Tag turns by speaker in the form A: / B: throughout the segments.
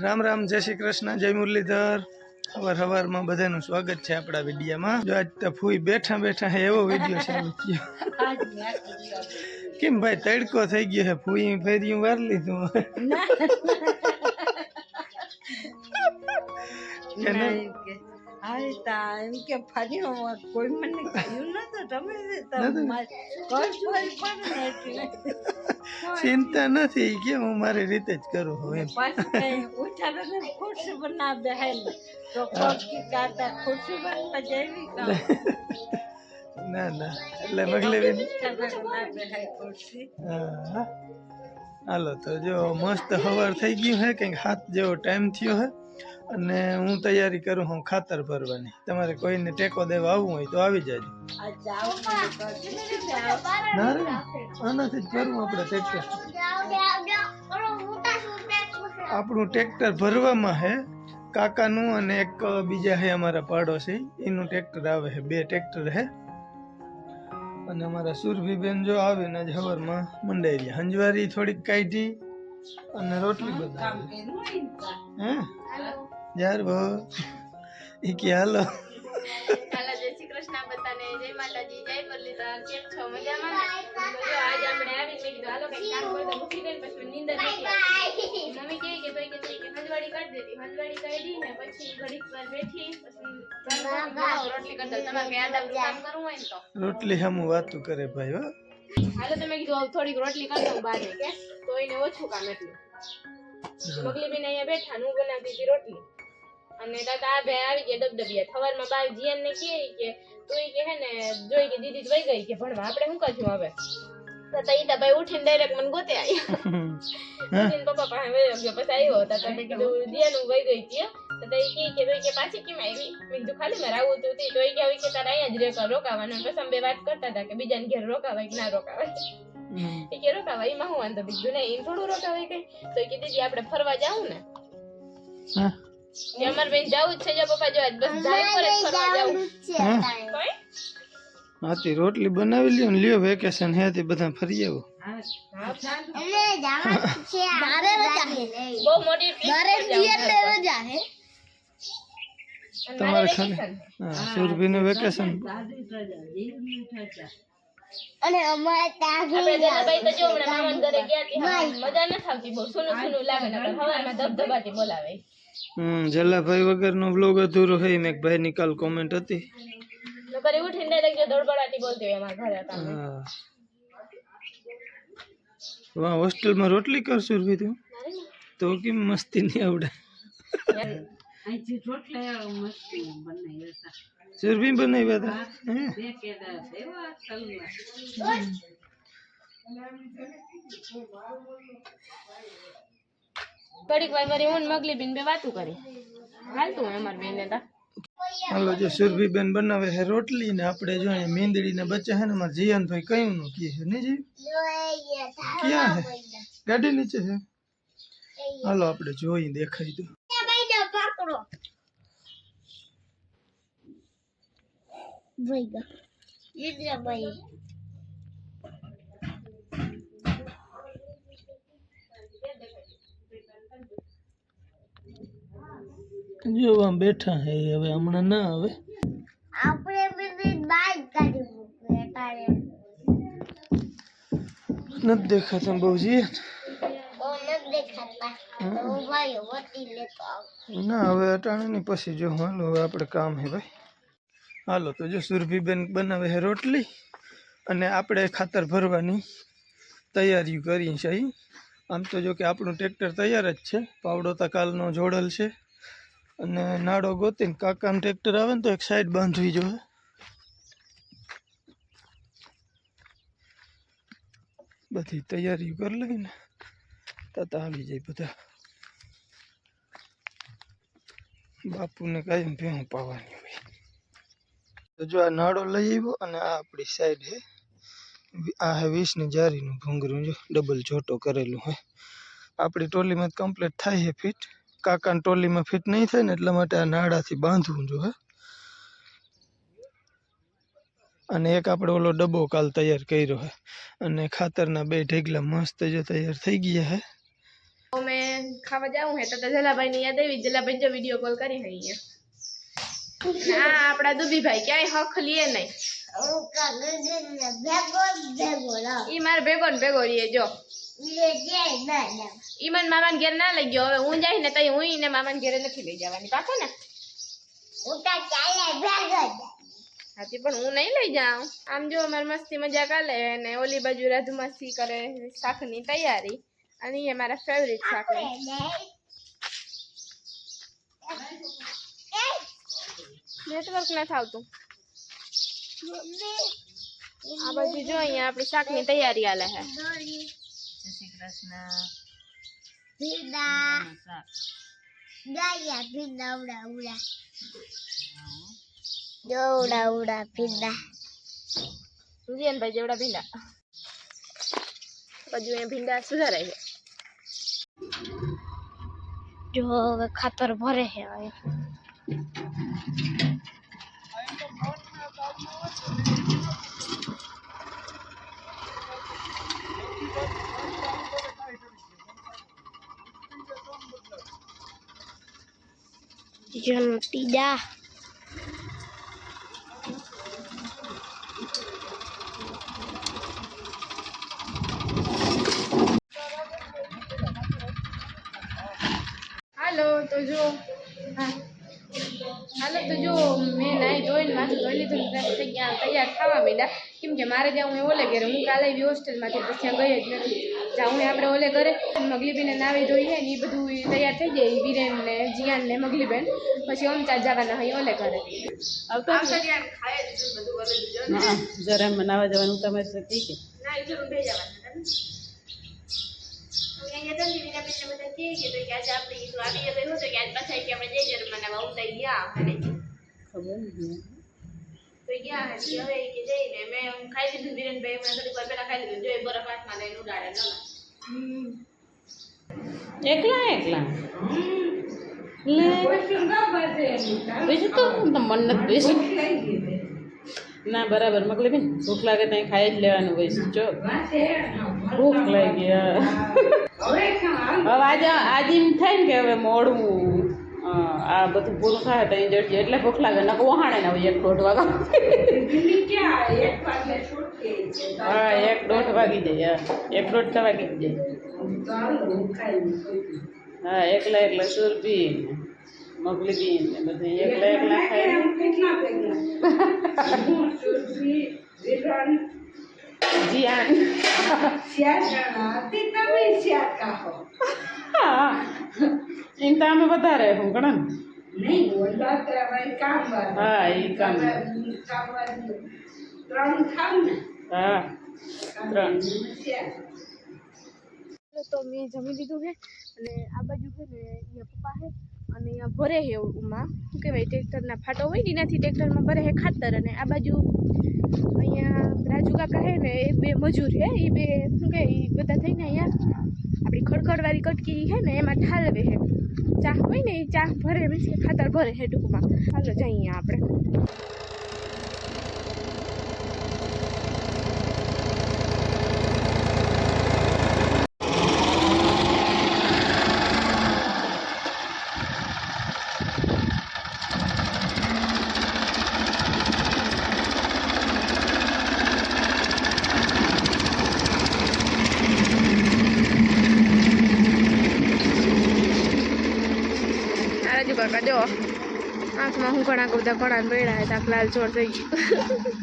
A: રામ રામ જય શ્રી કૃષ્ણ જય મુરલીધર. સવાર સવારમાં બધાનું સ્વાગત છે આપણા વિડીયામાં. જો આજ તો ફૂઈ બેઠા બેઠા એવો વીડિયો ચાલુ થયો. કેમ ભાઈ તડકો થઈ ગયો છે ફૂઈ ફેર્યું વાર લીધું? કે નહીં?
B: એમ કે ફરી કોઈ મને કહ્યું નતું. તમે
A: ચિંતા નથી કે હું મારી રીતે જ કરું હું એમ.
B: કઈ ઉઠાડો ને ખુરશી બેહેલ તો ખુરશી પર જેવી
A: ના ના એટલે મગલેબેન
B: ખુરશી.
A: હાલો તો જો મસ્ત હવાર થઈ ગયું હે કંઈક હાથ જેવો ટાઈમ થયો હે. અને હું તૈયારી કરું હું ખાતર ભરવાની. તમારે કોઈને ટેકો દેવા આવવું હોય તો આવી
B: જાય
A: ના રે, આનાથી જ ભરવું આપણે ટ્રેક્ટર આપણું ટ્રેક્ટર ભરવામાં હે, કાકાનું અને એક બીજા હે અમારા પાડોશી, એનું ટ્રેક્ટર આવે છે બે ટ્રેક્ટર હે. અને અમારા સુરભીબેન જો આવે ને જ હવરમાં મંડાઈ રહ્યા હંજવારી થોડીક કાઢી અને રોટલી બધા હે? યાર ભો એ કે હાલો
C: હાલો જય શ્રી કૃષ્ણ બધાને જય માતાજી જય મુરલીધર કેમ છો મજામાં ને? તો જો આજ આપણે આવી મેં કીધું હાલો કંઈક કામ કરતા મૂકી દઈને પછી નીંદર નથી આવતી. મમ્મી કહે કે ભાઈ કે તું કે હંજવાડી કરી દેતી હંજવાડી કાઢી ને પછી ઘડીક વાર બેઠી પછી ચાલ બનાવો, રોટલી કરી દઉં તમારે કઈ આડાનું કામ કરવું હોય ને તો.
A: રોટલી હમું વાતું કરે ભાઈ હો.
C: હાલો તમે કીધું હવે થોડીક રોટલી કરી દઉં બારે. કે તો એને ઓછું કામ એટલું. મગલી બેન અહીંયા બેઠા ને હું બનાવતી હતી રોટલી. અને દાદા આ બે આવી ગયા દબદબિયા સવારમાં બાર જીયન ને કહે કે તું ઈ કે હે ને જોઈ કે દીદી તો વઈ ગઈ કે ભણવા. આપણે શું કરશું હવે? તો તો ઈ તો ભાઈ ઉઠીને ડાયરેક્ટ મને ગોતે આવ્યા ઉઠીને પપ્પા પાસે વયો ગયો. પછી આવ્યો તો તમે કીધું જીયન હું વઈ ગઈ હતી તો તો ઈ કહે કે તું ઈ કે પાછી કેમ આવી? મેં કીધું ખાલી મારે આવું હતું તી. તો ઈ કે આવી કે તારે અહીંયા જ રેકા રોકાવાનું. પછી અમે બે વાત કરતા હતા કે બીજાને ઘેર રોકાવાય કે ના રોકાવાય.
A: હમ.
C: એ કે રોકાવાય? એમાં હું વાંધો? બીજું નહીં ઈ થોડું રોકાવાય કઈ. તો ઈ કે દીદી આપણે ફરવા જાવું ને.
A: હા?
C: કે અમારે બેન જાવું જ છે જો પપ્પા જો આજ બસ જાય પર જ ફરવા જાવું.
A: હા?
C: કઈ.
A: હાથી રોટલી બનાવી લ્યો ને લ્યો વેકેશન હે તે બધા ફરી આવો.
C: બહુ મોટી trip પર જાવું. છે. અને
A: તમારે
C: મારે
A: ખાલી
C: vacation છે.
A: હા સુરભીનું વેકેશન
C: આપણે જનાભાઈ તો જો હમણાં મામાના ઘરે ગયા ત્યાં મજા નથી આવતી બહુ સૂનું સૂનું લાગે ને આપણે હવારમાં ધબધબાટી બોલાવે.
A: હમ જલાભાઈ વગરનો બ્લોગ અધૂરો હોય મેં એક ભાઈની કાલ કોમેન્ટ હતી.
C: નકર એ ઉઠીને direct જો ધડબડાટી બોલતી હોય અમારા ઘરે હતા
A: હા. વાહ હોસ્ટેલમાં રોટલી કર સુરભી તું તો કેમ મસ્તી નહીં આવડે?
B: અહીંથી રોટલા મસ્તી બનાવી હતા
A: સુરભી
C: ઘડીક વાર વરી હું મગલી બેન બે વાતું કરી. હાલતું હોય અમારી બેન તા.
A: હાલો જો સુરભી બેન બનાવે છે રોટલી ને આપણે જો મીંદડી ને બચ્ચા હે ને મારા જીયન ભાઈ કયું નું કી છે નહીં જી? ક્યાં હે ગાડી નીચે છે? હાલો આપણે જોઈ દેખાઈ દો. જો આમ બેઠા હે હવે હમણાં ના આવે. નથી દેખાતા બહુ જીએ ના હવે અટાણે ની પછી જો હાલો હવે આપણે કામ હે ભાઈ. હાલો તો જો સુરભીબેન બનાવે છે રોટલી અને આપણે ખાતર ભરવાની તૈયારીઓ કરી છે. આમ તો જો કે આપણું ટ્રેક્ટર તૈયાર જ છે પાવડો કાલનો જોડેલ છે. અને નાડો ગોતીને કાકાનું ટ્રેક્ટર આવે ને તો એક સાઈડ બાંધવી જોઈએ. બધી તૈયારીઓ કરી લઈને તાતા આવી જાય બધા. બાપુને કાંઈ ભેહું પાવાની હોય. જો આ નાડો લઈ આવ્યો અને આ આપણી સાઈડ હે. આ હે વીસની જારીનું ભૂંગરું જો ડબલ જોટો કરેલું હોય આપણી ટોલીમાં કમ્પ્લીટ થાય છે ફિટ કાકાની ટોલીમાં ફિટ નહીં થાય ને એટલા માટે આ નાડાથી બાંધવું જો હે. અને એક આપણે ઓલો ડબ્બો કાલ તૈયાર કર્યો છે અને ખાતરના બે ઢેગલા મસ્ત જો તૈયાર થઈ ગયા હે.
C: અમે ખાવા જાવું હે તો તો જલાભાઈ ની યાદ આવી જલાભાઈ જો વીડિયો કોલ કરી હે અહીંયા. ના આપડા દુબીભાઈ ક્યાંય હક લીએ નહીં. ઈ મારે ભેગો ને ભેગો રીએ જો. ઈ મને મામાને ઘેર ના લઈ ગયો. હવે હું જાય ને તઈ હું ને મામાન ઘેરે નથી લઈ જવાની. પાછો ને. હાથી પણ હું નહીં લઈ જાઉં. આમ જો અમારે મસ્તી મજા કાલે ને ઓલી બાજુ રાધુ મસ્તી કરે શાકની તૈયારી. અને એ મારા ફેવરિટ શાક નેટવર્ક નથી આવતું. આ બાજુ જો અહીંયા આપણી શાકની તૈયારી હાલે છે
D: Udah, udah pindah.
C: ભાઈ જેવડા ભીંડા. બાજુ અહીંયા ભીંડા સુધારાય છે.
D: જો હવે ખાતર ભરે છે હવે. ત્રીજા
C: હાલો તો જો હા હાલો તો જો મેં નાઈ ધોઈને માથું ધોઈ લીધું ને થઈ ગયા તૈયાર થવા માંડ્યા. કેમ કે મારે ત્યાં હું ઓલે ઘરે હું કાલે આવી હોસ્ટેલમાંથી પછી ગઈ જ નથી. હું આપણે ઓલે ઘરે મગલીબેને નાવી ધોઈએ ને એ બધું તૈયાર થઈ જાય વિરેન ને જીયાન ને મગલીબેન. પછી ઓમ ચાર જવાના હોય ઓલે ઘરે.
E: આવતા
C: આવતા ત્યાં જ છે બધું કરે જ છે.
E: હા જરા મનાવા જવાનું તમે કે
C: ના એ જરૂર થઈ જવાના હવે અહીંયા જલ્દી વિના બેને બધા કહે કે આજે આપણે આવી ગયા તો કે આજ પાછા કે આપણે જઈ જર મનાવા ઉમતા ગયા અને
E: ખબર નહીં.
C: તો ગયા હતી હવે કે જઈને મેં ખાઈ લીધું ધીરેનભાઈ મેં થોડીક વાર પહેલા ખાઈ લીધું જો બરફ હાથમાં લઈને ઉડાડે ન.
E: એકલા એકલા? બીજું તો મન નથી બેસું ના બરાબર. મગલી બેન ભૂખ લાગે ત્યાં ખાઈ જ લેવાનું હોય જો. ભૂખ લાગી હવે આજે આજે એમ થાય ને કે હવે મોડું અ, આ બધું પૂરું થાય તો અહીં જડજે એટલે ભૂખ લાગે નકર વહાણે ના હોય એક દોઢ વાગા હા એક દોઢ વાગી જાય હા. એક દોઢ તો વાગી જાય. હા એકલા એકલા સુરભી મગલી બી ને બધું એકલા એકલા ખાય જીયાન હા એમ તો અમે વધારે હું ને. હા એ કામ હા ત્રણ
C: તો મેં જમી લીધું છે અને આ બાજુ છે ને અહીંયા પપ્પા છે અને અહીંયા ભરે છે ઉમાં. શું કહેવાય, ટ્રેક્ટરના ફાટો હોય ને, એનાથી ટ્રેક્ટરમાં ભરે છે ખાતર. અને આ બાજુ અહીંયા રાજુ કાકા છે ને, એ બે મજૂર છે. એ બે, શું કહે એ બધા થઈને અહીંયા આપણી ખડખડવાળી કટકી છે ને, એમાં ઠાલવે છે. ચા હોય ને, એ ચા ભરે, મીન્સ કે ખાતર ભરે છે ટૂંકમાં. ચાલો જઈએ આપણે આ રાજુ કાકા જો આંખમાં હું ઘણા બધા ઘણા પડ્યા હતા લાલ ચોર થઈ ગયું.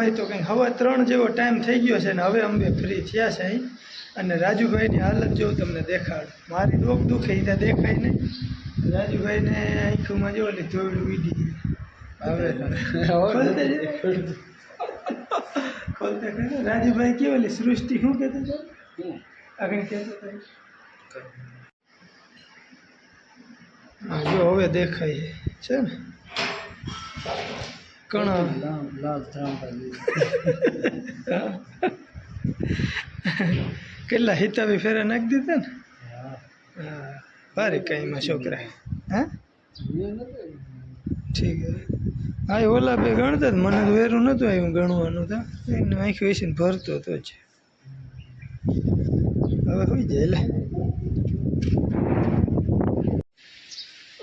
A: ભાઈ, તો કંઈક હવે ત્રણ જેવો ટાઈમ થઈ ગયો છે ને હવે અમે ફ્રી થયા છે અહીં. અને રાજુભાઈની હાલત જો તમને દેખાડ. મારી ડોક દુખે એ દેખાય નહીં. રાજુભાઈને આંખોમાં જો ઓલી ધૂળ વીડી. હવે. રાજુભાઈ કેવો ઓલી સૃષ્ટિ, શું કહેતો હતો? આગળ કહેતો હતો? જો હવે દેખાય છે ને. કણા. કેટલા હિતાબી ફેરા નાખી દીધા ને? ભારે કઈમાં છોકરા. હા? ઠીક હા ઓલા બે ગણતા મને તો વેરું નહોતું આવ્યું ગણવાનું તો. એને આંખી વેસીને ભરતો હતો જ. હવે હોય જાય લે.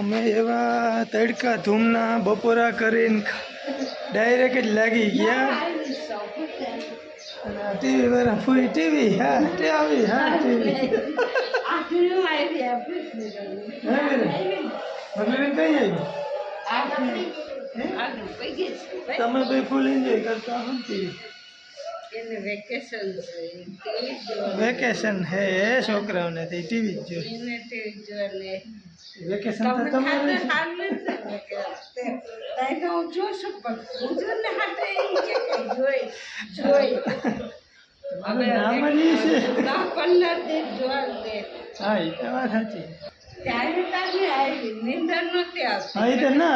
A: અમે એવા તડકા ધૂમના બપોરા કરીને ડાયરેક્ટ જ લાગી ગયા. અને ટીવી વાળા ફૂઈ ટીવી હા તે આવી હા ટીવી.
B: આ ફિલ્મ આવી આ ફિલ્મ
A: હા બેન મગલીબેન કઈ આવી. તમે ભાઈ ફૂલ એન્જોય કરતા હો ટીવી.
B: એને વેકેશન
A: હે છોકરાઓને તે ટીવી જ જોઈએ વેકેશન તો તમારે
B: ને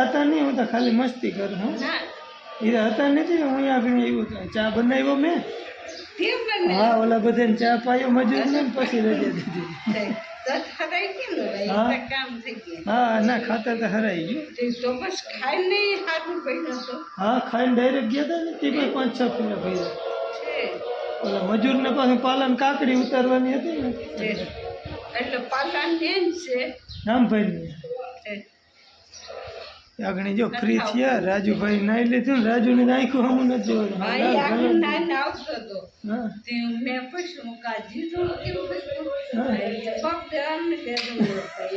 A: હતા નહીં હું તો ખાલી મસ્તી કરું હું. એ હતા નથી હું અહીંયા આગળ આવ્યું હતું ચા બનાવ્યો મેં. હા ઓલા બધાને ચા પાયો મજૂર ને પછી રજા દીધી. હા. ના ખાતા તો હરાઈ ગયું. હા ખાઈને ડાયરેક્ટ ગયા હતા ને તે પણ પાંચ છ કિલો ભર્યા ઓલા મજૂરને પાછું પાલન કાકડી ઉતારવાની હતી ને.
B: એટલે પાલન છે.
A: રામભાઈ
B: તે
A: આગળ જો ફ્રી થયા રાજુભાઈ નાઈ લીધું ને રાજુની આંખું હમું નથી
B: ભાઈ આગળ
A: જોવાનું
B: નાઈને આવતો હતો.
A: હા.
B: તે મેં પૂછ્યું કા જીતું કેમ પૂછ્યું.
A: હા.
B: એટલે ફક્ત આમને કહેતું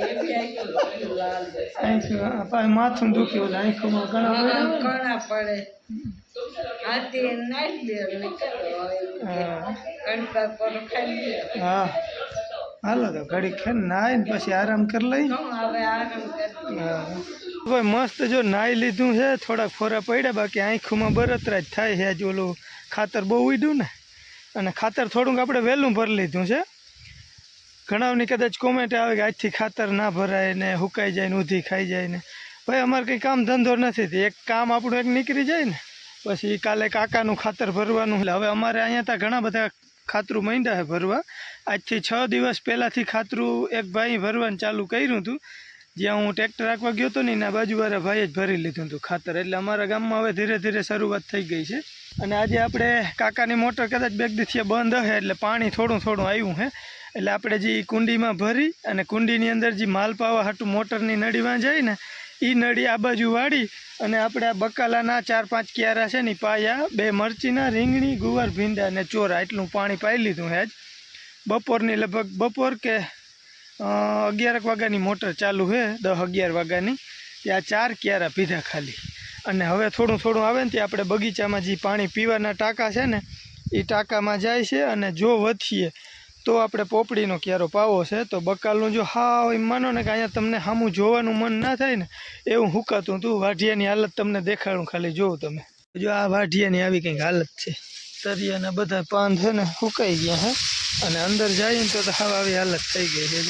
B: એ બી આવ્યું લાલ બસ.
A: આંખું હા પાછું માથું દુખી ઓલા આંખોમાં ઘણા
B: હા,
A: બધા.
B: ઘણા પડે. હા તે નાઈ લે ને કરો એમ કે.
A: હા.
B: કણકા કરો ખાઈ લે.
A: હા. હાલો તો ઘડી ખેર નાય ને પછી આરામ કરી લઈ.
B: હું હવે આરામ કરી
A: હા. ભાઈ મસ્ત જો નાહી લીધું છે, થોડાક ફોરા પડ્યા, બાકી આંખોમાં બરતરા જ થાય છે આજે ઓલું ખાતર બહુ ઉડ્યું ને. અને ખાતર થોડુંક આપણે વહેલું ભરી લીધું છે. ઘણાની કદાચ કોમેન્ટ આવે કે આજથી ખાતર ના ભરાય ને હુકાઈ જાય ને ઊધી ખાઈ જાય ને. ભાઈ, અમારે કંઈ કામ ધંધો નથી એક કામ આપણું એક નીકળી જાય ને. પછી કાલે કાકાનું ખાતર ભરવાનું એટલે હવે અમારે અહીંયા ત્યાં ઘણા બધા ખાતરું માંડ્યા છે ભરવા. આજથી છ દિવસ પહેલાંથી ખાતરું એક ભાઈ ભરવાનું ચાલુ કર્યું હતું. જ્યાં હું ટ્રેક્ટર રાખવા ગયો હતો ને એના બાજુવાળા ભાઈએ જ ભરી લીધું હતું ખાતર. એટલે અમારા ગામમાં હવે ધીરે ધીરે શરૂઆત થઈ ગઈ છે. અને આજે આપણે કાકાની મોટર કદાચ બેગ દીથી બંધ હશે એટલે પાણી થોડું થોડું આવ્યું છે એટલે આપણે જે કુંડીમાં ભરી અને કુંડીની અંદર જે માલપાવા હાટું મોટરની નળીમાં જાય ને એ નળી આ બાજુ વાળી અને આપણે આ બકાલાના ચાર પાંચ ક્યારા છે ને પાયા, બે મરચીના, રીંગણી, ગુવાર, ભીંડા અને ચોરા, એટલું પાણી પાઈ લીધું હેજ બપોરની લગભગ બપોર કે અગિયારક વાગ્યાની મોટર ચાલુ છે દસ અગિયાર વાગ્યાની. ત્યાં ચાર ક્યારા પીધા ખાલી. અને હવે થોડું થોડું આવે ને ત્યાં આપણે બગીચામાં જે પાણી પીવાના ટાંકા છે ને, એ ટાંકામાં જાય છે અને જો વધીએ, તો આપણે પોપડીનો ક્યારો પાવો છે. તો બકાલનું જો હા એમ માનો ને કે અહીંયા તમને સામું જોવાનું મન ના થાય ને, એવું હુકાતું તું. વાઢિયાની હાલત તમને દેખાડું ખાલી. જોઉં તમે. જો આ વાઢિયાની આવી કંઈક હાલત છે. તરિયાના બધા પાન છે ને સુકાઈ ગયા હે. અને અંદર જઈએ ને તો હવા આવી હાલત થઈ ગઈ છે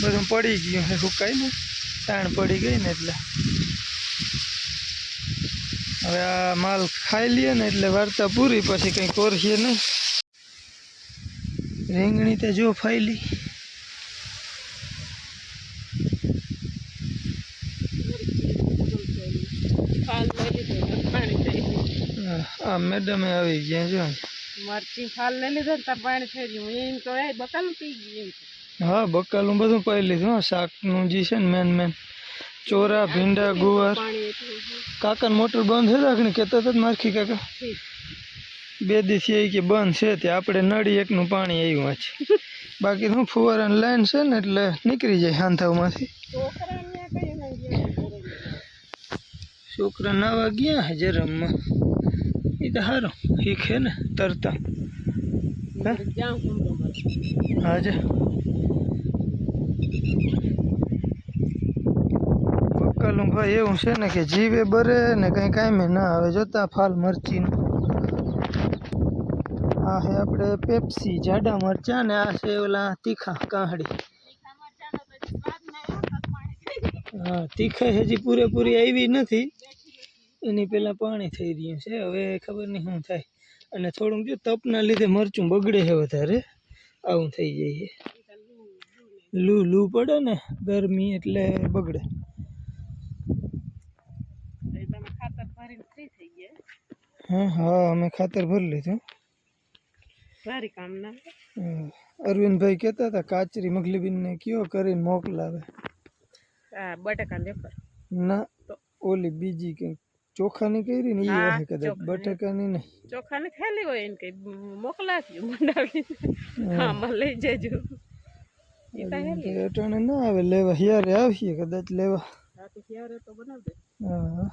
A: બધું પડી ગયું છે સુકાઈ ને તાણ પડી ગઈ ને એટલે. હવે આ માલ ખાઈ લઈએ ને એટલે વાર્તા પૂરી પછી કંઈ કોરસીએ નહીં. રીંગણી તે જો ફાઈલી
E: ફાલ લઈ લીધો પાણી થઈ ગયું
A: હા, આ મેડમે આવી ગયા જો
E: મરચી ફાલ લઈ લીધો ને પાણી થઈ ગયું. એમ તો એ બકાલું પી ગયું
A: હા બકાલું બધું પાઈ લીધું શાકનું જે છે ને મેન મેન ચોરા ભીંડા ગુવાર. કાકા મોટર બંધ છે રાખને કહેતા હતા મારખી કાકા. બે દિવસ એ કે બંધ છે તે આપણે નળી એકનું પાણી આવ્યું છે બાકી શું ફુવારાની લાઈન છે ને એટલે નીકળી જાય હાંથાવમાંથી છોકરા નાવા ગયા છે માટે સારો શીખે ને તરતા. હાજે બક્કાલું ભાઈ એવું છે ને કે જીવે બરે ને કઈ કાંઈ ના આવે. જોતા ફાલ મરચીનું. આ છે આપણે પેપ્સી જાડા મરચા ને આ છે ઓલા તીખા કાહડી હા તીખા હજી પૂરેપૂરી આવી નથી. એની પહેલાં પાણી થઈ રહ્યું છે. હવે ખબર નહીં શું થાય. અને થોડુંક જો તપના લીધે મરચું બગડે છે વધારે. આવું થઈ જાય છે. લૂ લૂ પડે ને ગરમી એટલે બગડે.
E: તમે ખાતર ભરીને થઈ ગયા
A: હા હા અમે ખાતર ભરી લીધું.
E: સારી કામ ના
A: અરવિંદભાઈ કહેતા હતા કાચરી મગલીબીનને કયો કરીને મોકલાવે.
E: હા બટાકા વેફર.
A: ના ઓલી બીજી કંઈક. ચોખાની કરી ને એ
E: હે
A: કદાચ બટાકાની નહીં.
E: ચોખાને ખાલી હોય એને કઈ મોકલાવજો મંડાવી હા. માં લઈ જજો.
A: અટાણે ના આવે લેવા યારે આવીએ કદાચ લેવા.
E: હા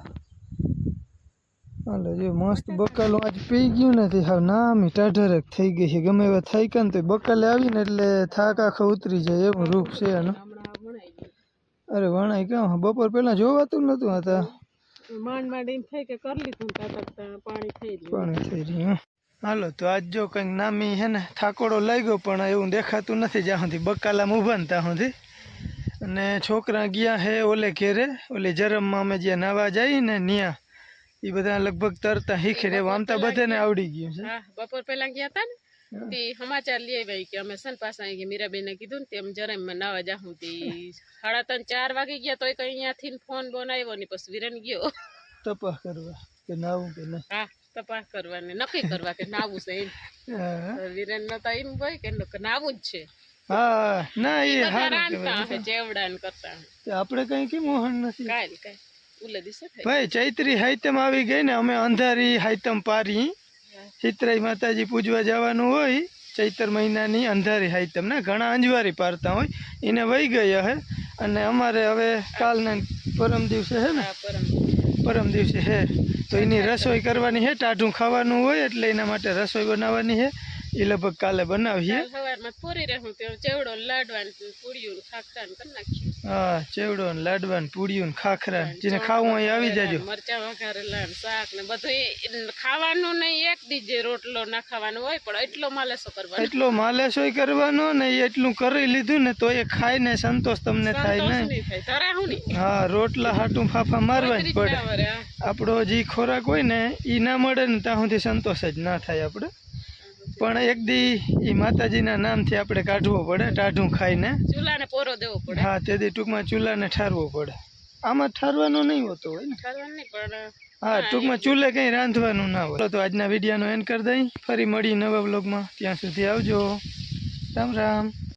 A: હાલો જો મસ્ત બકાલો આજ પી ગયું નથી હા નામી ટાઢરક થઈ ગઈ છે. ગમે એવા થઈ કાન તો બકાલે આવીને એટલે થાક આખો ઉતરી જાય એવું રૂપ છે
E: ગયું.
A: અરે વણાય ક્યાં? બપોર પેલા જોવાતું નતું હતા
E: માંડ માંડ એમ થાય કે કરી લીધું પાણી થઈ ગયું.
A: પાણી થઈ રહ્યું હાલો તો આજ જો કંઈક નામી હે ને થાકોડો લાગ્યો પણ એવું દેખાતું નથી જ્યાં સુધી. બકાલામાં ઊભા ને ત્યાં સુધી. અને છોકરા ગયા હે ઓલે ઘેરે ઓલે જરમમાં અમે જ્યાં નાવા જઈએ ને ત્યાં એ બધા લગભગ તરતા શીખે રે આમ તો બધાને આવડી ગયું છે.
E: બપોર પહેલા ગયા હતા ને? તે સમાચાર લઈ આવ્યા કે અમે સન પાસે ગયા મીરાબેને કીધું ને તેમ જરા એમ નાવા જાહું તે. સાડા ત્રણ ચાર વાગે ગયા તોય કઈ અહીંયાથી ફોન બોન આવ્યો ને પછી વિરન ગયો.
A: તપાસ કરવા કે નાવું કે નહીં?
E: હા તપાસ કરવાની. નક્કી કરવા કે નાવું છે એમ. વિરન નો તો એમ હોય કે કે નાવું જ છે.
A: હા ના એ
E: બધા
A: સારું
E: રાંધતા
A: કહેવાય
E: હશે ચેવડા ને કરતા.
A: આપણે કઈ કે મોહન નથી?
E: કાંઈ કાંઈ ઉલે દિવસે
A: ભાઈ ચૈત્રી હાઈતમ આવી ગઈ ને અમે અંધારી હાઈતમ પારી. ચિત્રાઈ માતાજી પૂજવા જવાનું હોય ચૈતર મહિનાની અંધારી હાઈતમ તમને ઘણા અંજવારી પારતા હોય એને વહી ગયા હે. અને અમારે હવે કાલના પરમ દિવસે હે ને?
E: પરમ
A: પરમ દિવસે હે. તો એની રસોઈ કરવાની હે ટાઢું ખાવાનું હોય એટલે એના માટે રસોઈ બનાવવાની હે. એ લગભગ કાલે બનાવીએ.
E: ચેવડો લાડવા ને ને ને
A: હા ચેવડો ને લાડવા ને પૂડિયું ને ખાખરા જેને ખાવું હોય આવી જાજો.
E: મરચા વઘારેલા ને શાક ને બધું ખાવાનું નહીં એક દીજે રોટલો ના ખાવાનો હોય પણ એટલો માલેસો કરવાનો.
A: એટલો માલેસો કરવાનો ને એટલું કરી લીધું ને તો એ ખાઈને સંતોષ તમને થાય
E: તરા હું
A: રોટલા હાટું ફાફા મારવા જ પડે. આપણો જે ખોરાક હોય ને એ ના મળે ને ત્યાં સુધી સંતોષ જ ના થાય આપણે. પણ એક દી એ માતાજીના નામથી આપણે કાઢવો પડે ટાઢું ખાઈને.
E: ચૂલાને પોરો દેવો પડે.
A: હા તેથી ટૂંકમાં ચૂલાને ઠારવો પડે. આમાં ઠારવાનો નહીં હોતો હોય ને. હા ટૂંકમાં ચૂલે કંઈ રાંધવાનું ના હોય. તો આજના વિડીયાનો એન્ડ કરી દઈ. ફરી મળી નવા બ્લોગમાં ત્યાં સુધી આવજો. રામ રામ.